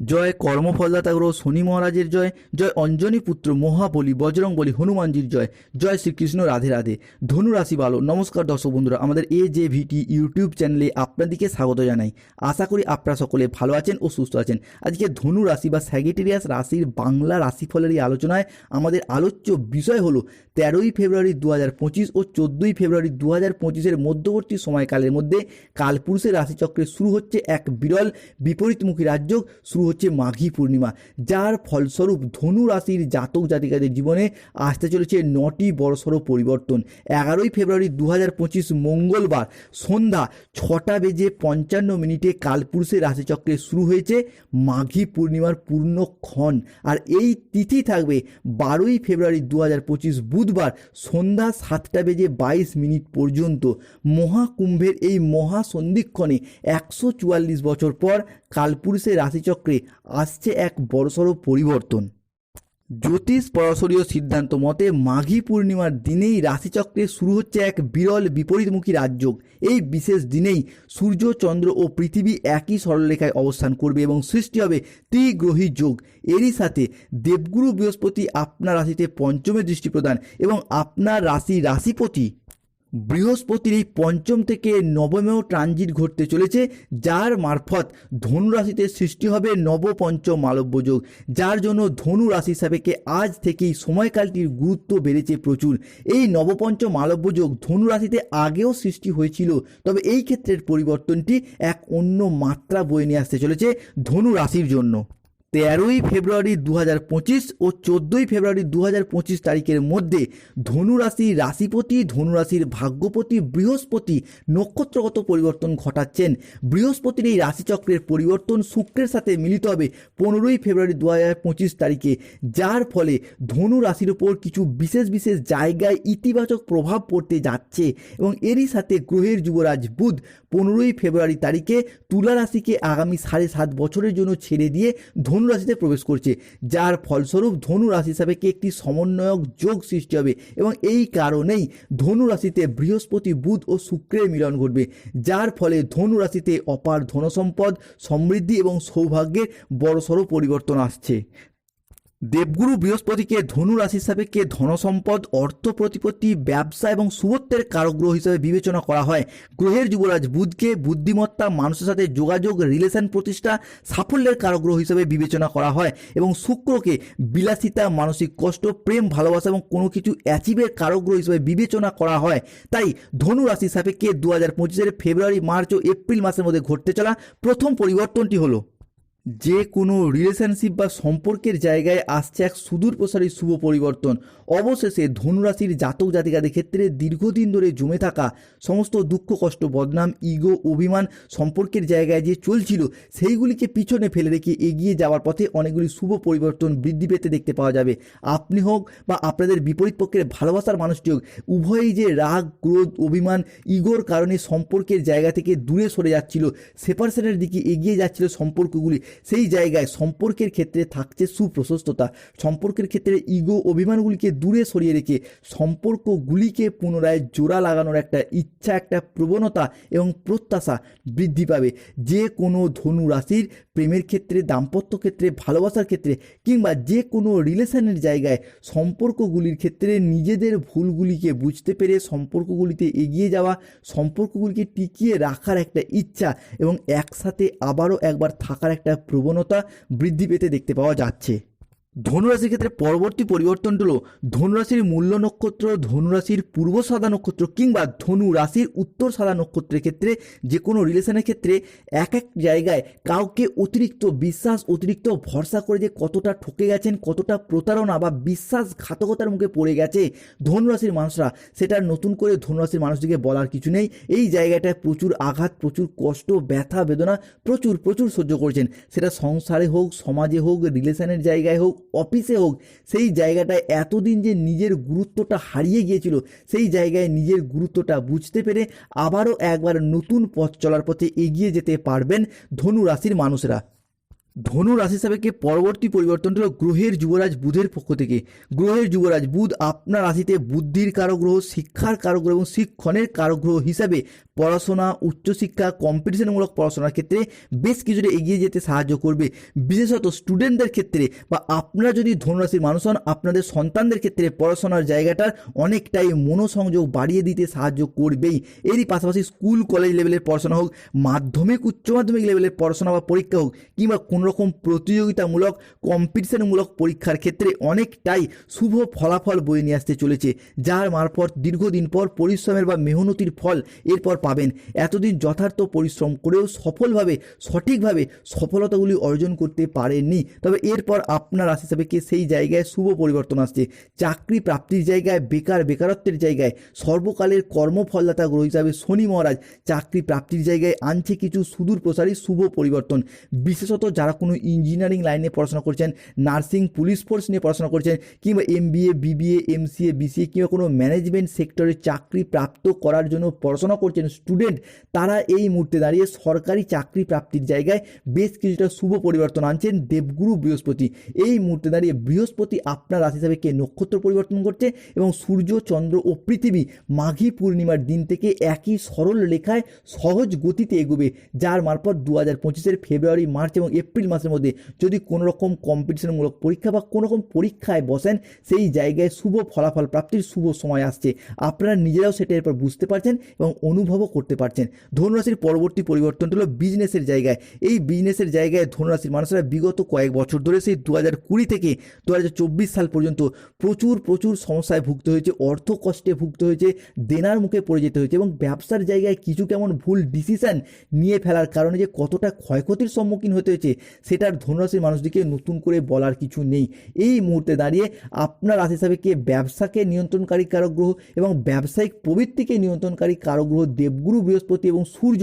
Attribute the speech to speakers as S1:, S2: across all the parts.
S1: জয় কর্মফলদাতা গ্রহ শনি মহারাজের জয় জয় অঞ্জনী পুত্র মহাবলী বজরং বলি হনুমানজির জয় জয় শ্রীকৃষ্ণ রাধে রাধে। ধনু রাশি নমস্কার দর্শক বন্ধুরা, আমাদের এ জে ভিটি ইউটিউব চ্যানেলে আপনাদেরকে স্বাগত জানাই। আশা করি আপনারা সকলে ভালো আছেন ও সুস্থ আছেন। আজকে ধনু রাশি বা স্যাগিটেরিয়াস রাশির বাংলা রাশিফলের এই আলোচনায় আমাদের আলোচ্য বিষয় হলো তেরোই ফেব্রুয়ারি দু হাজার পঁচিশ ও চোদ্দোই ফেব্রুয়ারি দু হাজার পঁচিশের মধ্যবর্তী সময়কালের মধ্যে কালপুরুষের রাশিচক্রে শুরু হচ্ছে এক বিরল, বিপরীতমুখী রাজ্য শুরু হচ্ছে মাঘী পূর্ণিমা, যার ফলস্বরূপ ধনু রাশির জাতক জাতিকাদের জীবনে আসতে চলেছে নটি বড়সড় পরিবর্তন। এগারোই ফেব্রুয়ারি দু হাজার পঁচিশ মঙ্গলবার সন্ধ্যা ছটা বেজে পঞ্চান্ন মিনিটে কালপুরুষের রাশিচক্রে শুরু হয়েছে মাঘী পূর্ণিমার পূর্ণক্ষণ। আর এই তিথি থাকবে বারোই ফেব্রুয়ারি দু হাজার পঁচিশ বুধবার সন্ধ্যা সাতটা বেজে বাইশ মিনিট পর্যন্ত। মহাকুম্ভের এই মহাসন্ধিক্ষণে একশো চুয়াল্লিশ বছর পর কালপুরুষের রাশিচক্রে আসছে এক বড়সড় পরিবর্তন। জ্যোতিষ পরাশরীয় সিদ্ধান্ত মতে মাঘী পূর্ণিমার দিনেই রাশিচক্রে শুরু হচ্ছে এক বিরল বিপরীতমুখী রাজযোগ এই বিশেষ দিনেই সূর্য, চন্দ্র ও পৃথিবী একই সরলরেখায় অবস্থান করবে এবং সৃষ্টি হবে ত্রিগ্রহী যোগ। এরই সাথে দেবগুরু বৃহস্পতি আপনার রাশিতে পঞ্চমে দৃষ্টি প্রদান এবং আপনার রাশি রাশিপতি বৃহস্পতির এই পঞ্চম থেকে নবমেও ট্রানজিট ঘটতে চলেছে, যার মারফত ধনু রাশিতে সৃষ্টি হবে নবপঞ্চম মালব্য যোগ, যার জন্য ধনু রাশি সাপেক্ষে আজ থেকেই সময়কালটির গুরুত্ব বেড়েছে প্রচুর। এই নবপঞ্চম মালব্য যোগ ধনু রাশিতে আগেও সৃষ্টি হয়েছিল, তবে এই ক্ষেত্রের পরিবর্তনটি এক অন্য মাত্রা বয়ে নিয়ে আসতে চলেছে ধনু রাশির জন্য। তেরোই ফেব্রুয়ারি দু হাজার পঁচিশ ও চোদ্দোই ফেব্রুয়ারি দু হাজার পঁচিশ তারিখের মধ্যে ধনুরাশির রাশিপতি, ধনুরাশির ভাগ্যপতি, বৃহস্পতি নক্ষত্রগত পরিবর্তন ঘটাচ্ছেন। বৃহস্পতির এই রাশিচক্রের পরিবর্তন শুক্রের সাথে মিলিত হবে পনেরোই ফেব্রুয়ারি দু হাজার পঁচিশ তারিখে, যার ফলে ধনু রাশির উপর কিছু বিশেষ বিশেষ জায়গায় ইতিবাচক প্রভাব পড়তে যাচ্ছে এবং এরই সাথে গ্রহের যুবরাজ বুধ পনেরোই ফেব্রুয়ারি তারিখে তুলা রাশিকে আগামী সাড়ে সাত বছরের জন্য ছেড়ে দিয়ে ধনু রাশিতে প্রবেশ করছে, যার ফলস্বরূপ ধনু রাশি সাপেক্ষে একটি সমন্বয়ক যোগ সৃষ্টি হবে? এবং এই কারণেই ধনু রাশিতে বৃহস্পতি, বুধ ও শুক্রের মিলন ঘটবে, যার ফলে ধনু রাশিতে অপার ধনসম্পদ, সমৃদ্ধি এবং সৌভাগ্যের বড়সড় পরিবর্তন আসছে। দেবগুরু বৃহস্পতিকে ধনু রাশির সাপেক্ষে ধনসম্পদ, অর্থ প্রতিপত্তি, ব্যবসা এবং শুভত্বের কারক গ্রহ হিসেবে বিবেচনা করা হয়। গ্রহের যুবরাজ বুধকে বুদ্ধিমত্তা, মানুষের সাথে যোগাযোগ, রিলেশন প্রতিষ্ঠা, সাফল্যের কারক গ্রহ হিসেবে বিবেচনা করা হয় এবং শুক্রকে বিলাসিতা, মানসিক কষ্ট, প্রেম, ভালোবাসা এবং কোনো কিছু অ্যাচিভের কারক গ্রহ হিসেবে বিবেচনা করা হয়। তাই ধনু রাশির সাপেক্ষে দু হাজার পঁচিশের ফেব্রুয়ারি, মার্চ ও এপ্রিল মাসের মধ্যে ঘটতে চলা প্রথম পরিবর্তনটি হলো যে কোনো রিলেশনশিপ বা সম্পর্কের জায়গায় আসছে এক সুদূর প্রসারী শুভ পরিবর্তন। অবশেষে ধনুরাশির জাতক জাতিকাদের ক্ষেত্রে দীর্ঘদিন ধরে জমে থাকা সমস্ত দুঃখ, কষ্ট, বদনাম, ইগো, অভিমান সম্পর্কের জায়গায় যে চলছিল, সেইগুলিকে পিছনে ফেলে রেখে এগিয়ে যাওয়ার পথে অনেকগুলি শুভ পরিবর্তন বৃদ্ধি পেতে দেখতে পাওয়া যাবে। আপনি হোক বা আপনাদের বিপরীত পক্ষের ভালোবাসার মানুষটি হোক, উভয়ই যে রাগ, ক্রোধ, অভিমান, ইগোর কারণে সম্পর্কের জায়গা থেকে দূরে সরে যাচ্ছিল, সেপারেশনের দিকে এগিয়ে যাচ্ছিল সম্পর্কগুলি সেই জায়গায় সম্পর্কের ক্ষেত্রে থাকছে সুপ্রশস্ততা। সম্পর্কের ক্ষেত্রে ইগো অভিমানগুলিকে দূরে সরিয়ে রেখে সম্পর্কগুলিকে পুনরায় জোড়া লাগানোর একটা ইচ্ছা, একটা প্রবণতা এবং প্রত্যাশা বৃদ্ধি পাবে। যে কোনো ধনু রাশির প্রেমের ক্ষেত্রে, দাম্পত্য ক্ষেত্রে, ভালোবাসার ক্ষেত্রে কিংবা যে কোনো রিলেশনের জায়গায় সম্পর্কগুলির ক্ষেত্রে নিজেদের ভুলগুলিকে বুঝতে পেরে সম্পর্কগুলিতে এগিয়ে যাওয়া, সম্পর্কগুলিকে টিকিয়ে রাখার একটা ইচ্ছা এবং একসাথে আবারও একবার থাকার একটা প্রবণতা বৃদ্ধি পেতে দেখতে পাওয়া যাচ্ছে। ধনুরাশির ক্ষেত্রে পরবর্তী পরিবর্তনটি হলো ধনুরাশির মূল্য নক্ষত্র, ধনুরাশির পূর্ব সাদা নক্ষত্র কিংবা ধনু রাশির উত্তর সাদা নক্ষত্রের ক্ষেত্রে যে কোনো রিলেশনের ক্ষেত্রে এক এক জায়গায় কাউকে অতিরিক্ত বিশ্বাস, অতিরিক্ত ভরসা করে যে কতটা ঠকে গেছেন, কতটা প্রতারণা বা বিশ্বাসঘাতকতার মুখে পড়ে গেছে ধনুরাশির মানুষরা, সেটা নতুন করে ধনুরাশির মানুষটিকে বলার কিছু নেই। এই জায়গাটায় প্রচুর আঘাত, প্রচুর কষ্ট, ব্যথা, বেদনা প্রচুর প্রচুর সহ্য করেছেন। সেটা সংসারে হোক, সমাজে হোক, রিলেশনের জায়গায় হোক অফিসে হোক, সেই জায়গাটায় এতদিন যে নিজের গুরুত্বটা হারিয়ে গিয়েছিল, সেই জায়গায় নিজের গুরুত্বটা বুঝতে পেরে আবারও একবার নতুন পথ চলার পথে এগিয়ে যেতে পারবেন ধনু রাশির মানুষরা। ধনু রাশি সাপেক্ষে পরবর্তী পরিবর্তনটা হলো গ্রহের যুবরাজ বুধের পক্ষ থেকে? গ্রহের যুবরাজ বুধ আপনার রাশিতে বুদ্ধির কারগ্রহ, শিক্ষার কারগ্রহ এবং শিক্ষণের কারগ্রহ হিসাবে পড়াশোনা, উচ্চশিক্ষা, কম্পিটিশনমূলক পড়াশোনার ক্ষেত্রে বেশ কিছুটা এগিয়ে যেতে সাহায্য করবে। বিশেষত স্টুডেন্টদের ক্ষেত্রে বা আপনারা যদি ধনুরাশির মানুষ হন, আপনাদের সন্তানদের ক্ষেত্রে পড়াশোনার জায়গাটার অনেকটাই মনোসংযোগ বাড়িয়ে দিতে সাহায্য করবেই। এরই পাশাপাশি স্কুল কলেজ লেভেলের পড়াশোনা হোক, মাধ্যমিক, উচ্চ মাধ্যমিক লেভেলের পড়াশোনা বা পরীক্ষা হোক কিংবা রকম প্রতিযোগিতামূলক কম্পিটিশনমূলক পরীক্ষার ক্ষেত্রে অনেকটাই শুভ ফলাফল বয়ে নিয়ে আসতে চলেছে, যার মারফত দীর্ঘদিন পর পরিশ্রমের বা মেহনতির ফল এরপর পাবেন। এতদিন যথার্থ পরিশ্রম করেও সফলভাবে, সঠিকভাবে সফলতাগুলি অর্জন করতে পারেননি। তবে এরপর আপনার রাশি সাপেক্ষে সেই জায়গায় শুভ পরিবর্তন আসছে? চাকরি প্রাপ্তির জায়গায়, বেকার বেকারত্বের জায়গায়, সর্বকালের কর্মফলদাতা গ্রহ হিসাবে শনি মহারাজ চাকরি প্রাপ্তির জায়গায় আনছে কিছু সুদূর প্রসারী শুভ পরিবর্তন। বিশেষত যারা কোনো ইঞ্জিনিয়ারিং লাইনে পড়াশোনা করছেন নার্সিং পুলিশ ফোর্স নিয়ে পড়াশোনা করছেন, কিংবা M BA BBA MCA BCA কিংবা কোনো ম্যানেজমেন্ট সেক্টরে চাকরি প্রাপ্ত করার জন্য পড়াশোনা করছেন স্টুডেন্ট তারা এই মুহূর্তে দাঁড়িয়ে সরকারি চাকরি প্রাপ্তির জায়গায় বেশ কিছুটা শুভ পরিবর্তন আনছেন দেবগুরু বৃহস্পতি। এই মুহূর্তে দাঁড়িয়ে বৃহস্পতি আপনার রাশি হিসাবে কে নক্ষত্র পরিবর্তন করছে এবং সূর্য, চন্দ্র ও পৃথিবী মাঘী পূর্ণিমার দিন থেকে একই সরল রেখায় সহজ গতিতে এগোবে, যার মারফত দু হাজার পঁচিশের ফেব্রুয়ারি, মার্চ এবং এপ্রিল মাসের মধ্যে যদি কোনো রকম কম্পিটিশনমূলক পরীক্ষা বা কোনো রকম পরীক্ষায় বসেন, সেই জায়গায় শুভ ফলাফল প্রাপ্তির শুভ সময় আসছে। আপনারা নিজেরাও সেটা এরপর বুঝতে পারছেন এবং অনুভবও করতে পারছেন। ধনুরাশির পরবর্তী পরিবর্তনটা হলো বিজনেসের জায়গায়। এই বিজনেসের জায়গায় ধনুরাশির মানুষরা বিগত কয়েক বছর ধরে সেই দু হাজার কুড়ি থেকে দু হাজার চব্বিশ সাল পর্যন্ত প্রচুর প্রচুর সমস্যায় ভুগতে হয়েছে, অর্থ কষ্টে ভুগতে হয়েছে, দেনার মুখে পড়ে যেতে হয়েছে এবং ব্যবসার জায়গায় কিছু কেমন ভুল ডিসিশন নিয়ে ফেলার কারণে যে কতটা ক্ষয়ক্ষতির সম্মুখীন হতে হয়েছে সেটার ধনুরাশির মানুষটিকে নতুন করে বলার কিছু নেই। এই মুহূর্তে দাঁড়িয়ে আপনার রাশি হিসাবে কে ব্যবসাকে নিয়ন্ত্রণকারী কারক গ্রহ এবং ব্যবসায়িক প্রবৃত্তিকে নিয়ন্ত্রণকারী কারক গ্রহ দেবগুরু বৃহস্পতি এবং সূর্য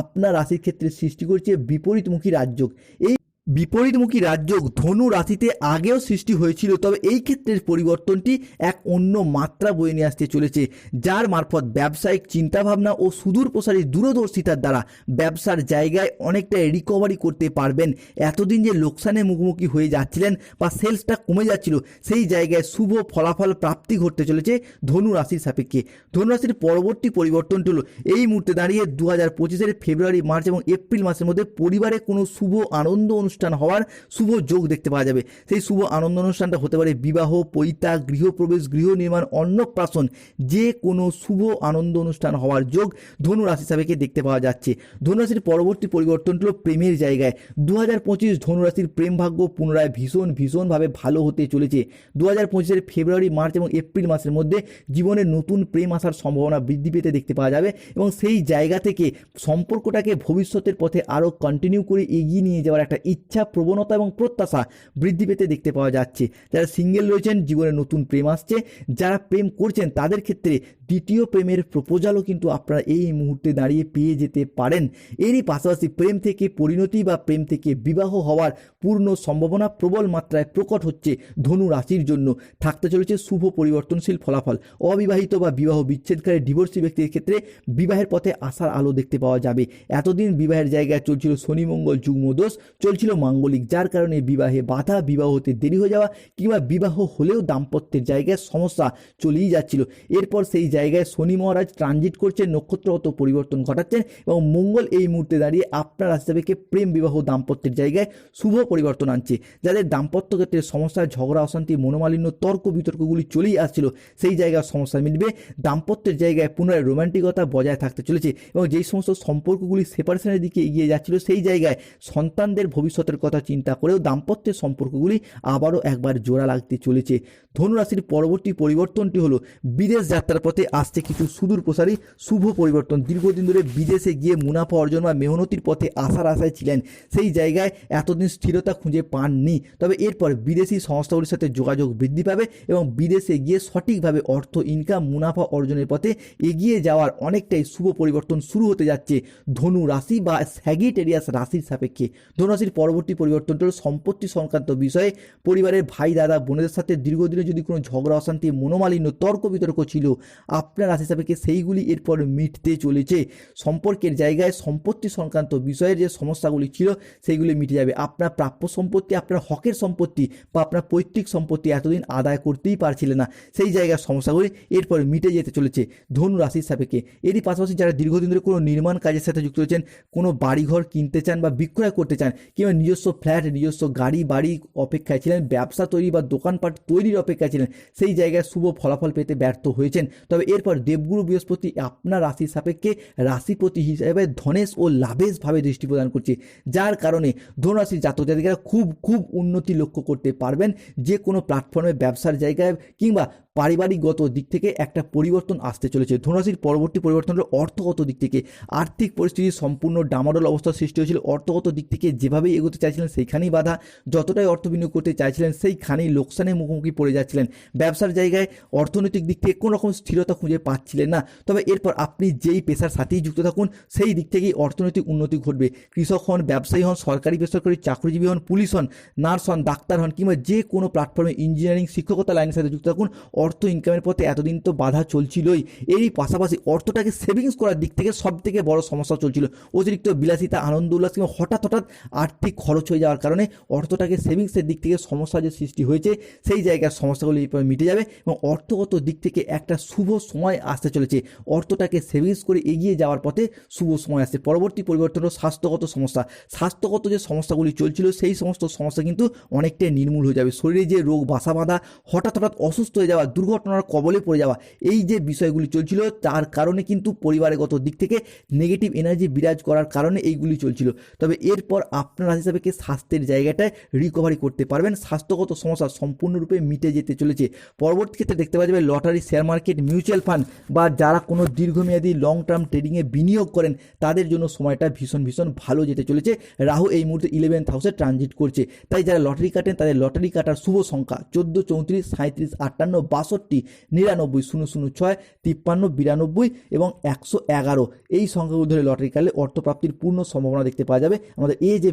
S1: আপনার রাশির ক্ষেত্রে সৃষ্টি করছে বিপরীতমুখী রাজযোগ। এই বিপরীতমুখী রাজযোগ ধনু রাশিতে আগেও সৃষ্টি হয়েছিল, তবে এই ক্ষেত্রের পরিবর্তনটি এক অন্য মাত্রা বয়ে নিয়ে আসতে চলেছে, যার মারফত ব্যবসায়িক চিন্তাভাবনা ও সুদূর প্রসারী দূরদর্শিতার দ্বারা ব্যবসার জায়গায় অনেকটা রিকভারি করতে পারবেন। এতদিন যে লোকসানে মুখোমুখি হয়ে যাচ্ছিলেন বা সেলসটা কমে যাচ্ছিল, সেই জায়গায় শুভ ফলাফল প্রাপ্তি ঘটতে চলেছে ধনু রাশির সাপেক্ষে। ধনু রাশির পরবর্তী পরিবর্তনটি হলো, এই মুহূর্তে দাঁড়িয়ে দু হাজার পঁচিশের ফেব্রুয়ারি, মার্চ এবং এপ্রিল মাসের মধ্যে পরিবারে কোনো শুভ আনন্দ অনুষ্ঠান হওয়ার শুভ যোগ দেখতে পাওয়া যাবে। সেই শুভ আনন্দ অনুষ্ঠানটা হতে পারে বিবাহ, পৈতা, গৃহপ্রবেশ, গৃহ নির্মাণ, অন্নপ্রাশন, যে কোনো শুভ আনন্দ অনুষ্ঠান হওয়ার যোগ ধনু রাশি সাপেক্ষে দেখতে পাওয়া যাচ্ছে। ধনু রাশির পরবর্তী পরিবর্তনটি হলো প্রেমের জায়গায়। দু হাজার পঁচিশ ধনুরাশির প্রেম ভাগ্য পুনরায় ভীষণ, ভীষণভাবে ভালো হতে চলেছে। দু হাজার পঁচিশের ফেব্রুয়ারি, মার্চ এবং এপ্রিল মাসের মধ্যে জীবনে নতুন প্রেম আসার সম্ভাবনা বৃদ্ধি পেতে দেখতে পাওয়া যাবে এবং সেই জায়গা থেকে সম্পর্কটাকে ভবিষ্যতের পথে আরও কন্টিনিউ করে এগিয়ে নিয়ে যাওয়ার একটা ইচ্ছা, প্রবণতা এবং প্রত্যাশা বৃদ্ধি পেতে দেখতে পাওয়া যাচ্ছে। যারা সিঙ্গেল রয়েছেন, জীবনে নতুন প্রেম আসছে। যারা প্রেম করছেন, তাদের ক্ষেত্রে দ্বিতীয় প্রেমের প্রপোজালও কিন্তু আপনারা এই মুহূর্তে দাঁড়িয়ে পেয়ে যেতে পারেন। এরই পাশাপাশি প্রেম থেকে পরিণতি বা প্রেম থেকে বিবাহ হওয়ার পূর্ণ সম্ভাবনা প্রবল মাত্রায় প্রকট হচ্ছে ধনু রাশির জন্য। থাকতে চলেছে শুভ পরিবর্তনশীল ফলাফল। অবিবাহিত বা বিবাহ বিচ্ছেদকারী ডিভোর্সি ব্যক্তির ক্ষেত্রে বিবাহের পথে আসার আলো দেখতে পাওয়া যাবে। এতদিন বিবাহের জায়গায় চলছিল শনি, মঙ্গল, যুগ্ম দোষ। চলছিল মাঙ্গলিক, যার কারণে বিবাহে বাধা, বিবাহ হতে দেরি হয়ে যাওয়া কিংবা বিবাহ হলেও দাম্পত্যের জায়গায় সমস্যা চলেই যাচ্ছিল। এরপর সেই জায়গায় শনি মহারাজ ট্রানজিট করছেন, নক্ষত্রগত পরিবর্তন ঘটাচ্ছেন এবং মঙ্গল এই মুহূর্তে দাঁড়িয়ে আপনার রাস্তাকে প্রেম, বিবাহ, দাম্পত্যের জায়গায় শুভ পরিবর্তন আনছে। যাদের দাম্পত্য ক্ষেত্রে সমস্যা, ঝগড়া, অশান্তি, মনোমালিন্য, তর্ক, বিতর্কগুলি চলেই আসছিল, সেই জায়গায় সমস্যা মিলবে দাম্পত্যের জায়গায় পুনরায় রোমান্টিকতা বজায় থাকতে চলেছে এবং যেই সমস্ত সম্পর্কগুলি সেপারেশনের দিকে এগিয়ে যাচ্ছিল, সেই জায়গায় সন্তানদের ভবিষ্যতের কথা চিন্তা করেও দাম্পত্যের সম্পর্কগুলি আবারও একবার জোড়া লাগতে চলেছে। ধনুরাশির পরবর্তী পরিবর্তনটি হলো, বিদেশ যাত্রার পথে আসছে কিছু সুদূর প্রসারী, শুভ পরিবর্তন। দীর্ঘদিন ধরে বিদেশে গিয়ে মুনাফা অর্জন বা মেহনতির পথে আসার আশায় ছিলেন। সেই জায়গায় এতদিন স্থিরতা খুঁজে পাননি। তবে এরপর বিদেশি সংস্থাগুলির সাথে যোগাযোগ বৃদ্ধি পাবে এবং বিদেশে গিয়ে সঠিকভাবে অর্থ ইনকাম মুনাফা অর্জনের পথে এগিয়ে যাওয়ার অনেকটাই শুভ পরিবর্তন শুরু হতে যাচ্ছে। ধনু রাশি বা স্যাগিটেরিয়াস রাশির সাপেক্ষে। ধনু রাশির পর পরবর্তী পরিবর্তনটা হলো সম্পত্তি সংক্রান্ত বিষয়ে পরিবারের ভাই, দাদা, বোনেদের সাথে দীর্ঘদিনে যদি কোনো ঝগড়া, অশান্তি, মনোমালিন্য, তর্ক, বিতর্ক ছিল, আপনার রাশি সাপেক্ষে সেইগুলি এরপর মিটতে চলেছে? সম্পর্কের জায়গায় সম্পত্তি সংক্রান্ত বিষয়ের যে সমস্যাগুলি ছিল, সেইগুলি মিটে যাবে। আপনার প্রাপ্য সম্পত্তি, আপনার হকের সম্পত্তি বা আপনার পৈতৃক সম্পত্তি এতদিন আদায় করতেই পারছিলেন না। সেই জায়গার সমস্যাগুলি এরপর মিটে যেতে চলেছে ধনু রাশির সাপেক্ষে। এরই পাশাপাশি যারা দীর্ঘদিন ধরে কোনো নির্মাণ কাজের সাথে যুক্ত রয়েছেন, কোনো বাড়িঘর কিনতে চান বা বিক্রয় করতে চান কিংবা নিজস্ব ফ্ল্যাট, নিজস্ব গাড়ি, বাড়ি অপেক্ষায় ছিলেন, ব্যবসা তৈরি বা দোকানপাট তৈরির অপেক্ষায় ছিলেন, সেই জায়গায় শুভ ফলাফল পেতে ব্যর্থ হয়েছেন। তবে এরপর দেবগুরু বৃহস্পতি আপনার রাশির সাপেক্ষে রাশিপতি হিসাবে ধনেশ ও লাভেশভাবে দৃষ্টি প্রদান করছে, যার কারণে ধনুরাশির জাতক জাতিকারা খুব খুব উন্নতি লক্ষ্য করতে পারবেন। যে কোনো প্ল্যাটফর্মে, ব্যবসার জায়গায় কিংবা পারিবারিকগত দিক থেকে একটা পরিবর্তন আসতে চলেছে। ধনুরাশির পরবর্তী পরিবর্তন হলো অর্থগত দিক থেকে আর্থিক পরিস্থিতি সম্পূর্ণ ডামাডোল অবস্থার সৃষ্টি হয়েছিল। অর্থগত দিক থেকে যেভাবেই এগোতে চাইছিলেন সেইখানেই বাধা। যতটাই অর্থ বিনিয়োগ করতে চাইছিলেন সেইখানেই লোকসানের মুখোমুখি পড়ে যাচ্ছিলেন। ব্যবসার জায়গায় অর্থনৈতিক দিক থেকে কোনো রকম স্থিরতা খুঁজে পাচ্ছিলেন না। তবে এরপর আপনি যেই পেশার সাথেই যুক্ত থাকুন, সেই দিক থেকেই অর্থনৈতিক উন্নতি ঘটবে। কৃষক হন, ব্যবসায়ী হন, সরকারি, বেসরকারি চাকরিজীবী হন, পুলিশ হন, নার্স হন, ডাক্তার হন কিংবা যে কোনো প্ল্যাটফর্মে ইঞ্জিনিয়ারিং শিক্ষকতা লাইনের সাথে যুক্ত থাকুন, অর্থ ইনকামের পথে এতদিন তো বাধা চলছিলই। এরই পাশাপাশি অর্থটাকে সেভিংস করার দিক থেকে সব থেকে বড় সমস্যা চলছিল। অতিরিক্ত বিলাসিতা, আনন্দ, উল্লাস কিংবা হঠাৎ হঠাৎ আর্থিক খরচ হয়ে যাওয়ার কারণে অর্থটাকে সেভিংসের দিক থেকে সমস্যা যে সৃষ্টি হয়েছে, সেই জায়গার সমস্যাগুলি এরপর মিটে যাবে এবং অর্থগত দিক থেকে একটা শুভ সময় আসতে চলেছে। অর্থটাকে সেভিংস করে এগিয়ে যাওয়ার পথে শুভ সময় আসছে। পরবর্তী পরিবর্তন হলো স্বাস্থ্যগত সমস্যা। স্বাস্থ্যগত যে সমস্যাগুলি চলছিল, সেই সমস্ত সমস্যা কিন্তু অনেকটাই নির্মূল হয়ে যাবে। শরীরে যে রোগ, বাসা বাঁধা, হঠাৎ হঠাৎ অসুস্থ হয়ে যাওয়া, দুর্ঘটনার কবলে পড়ে যাওয়া, এই যে বিষয়গুলি চলছিল, তার কারণে কিন্তু পরিবারগত দিক থেকে নেগেটিভ এনার্জি বিরাজ করার কারণে এইগুলি চলছিল। তবে এরপর আপনার হিসাবে কি স্বাস্থ্যের জায়গাটায় রিকভারি করতে পারবেন? স্বাস্থ্যগত সমস্যা সম্পূর্ণরূপে মিটে যেতে চলেছে। পরবর্তী ক্ষেত্রে দেখতে পাওয়া যাবে lottery share market mutual fund বা যারা কোনো দীর্ঘমেয়াদী লং টার্ম ট্রেডিংয়ে বিনিয়োগ করেন, তাদের জন্য সময়টা ভীষণ ভীষণ ভালো যেতে চলেছে। রাহু এই মুহূর্তে ইলেভেন্থ হাউসে ট্রানজিট করছে। তাই যারা লটারি কাটেন, তাদের লটারি কাটার শুভ সংখ্যা চোদ্দ, চৌত্রিশ সাঁত্রিশ আটান্ন, বাষট্টি, নিরানব্বই, শূন্য শূন্য, ছয়, তিপ্পান্ন, বিরানব্বই এবং একশো এগারো এই সংখ্যাগুলো ধরে লটারি কাটলে অর্থপ্রাপ্তির পূর্ণ সম্ভাবনা দেখতে পাওয়া যাবে। আমাদের এ যে